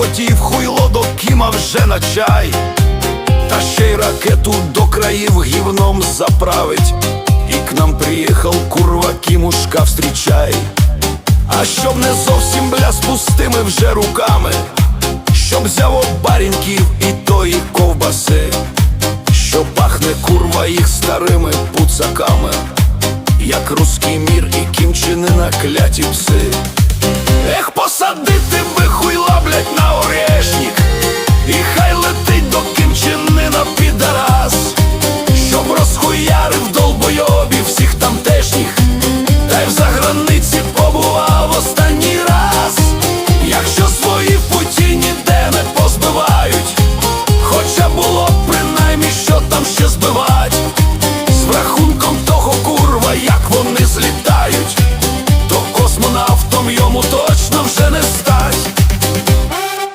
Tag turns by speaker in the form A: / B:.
A: котів, хуйло до кіма вже на чай. Та ще й ракету до країв гівном заправить. І к нам приїхав курва кімушка встрічай. А щоб не зовсім бля з пустими вже руками, щоб взяв баріньків і тої ковбаси, що пахне курва їх старими пуцаками, як руський мір і кімчини на кляті пси.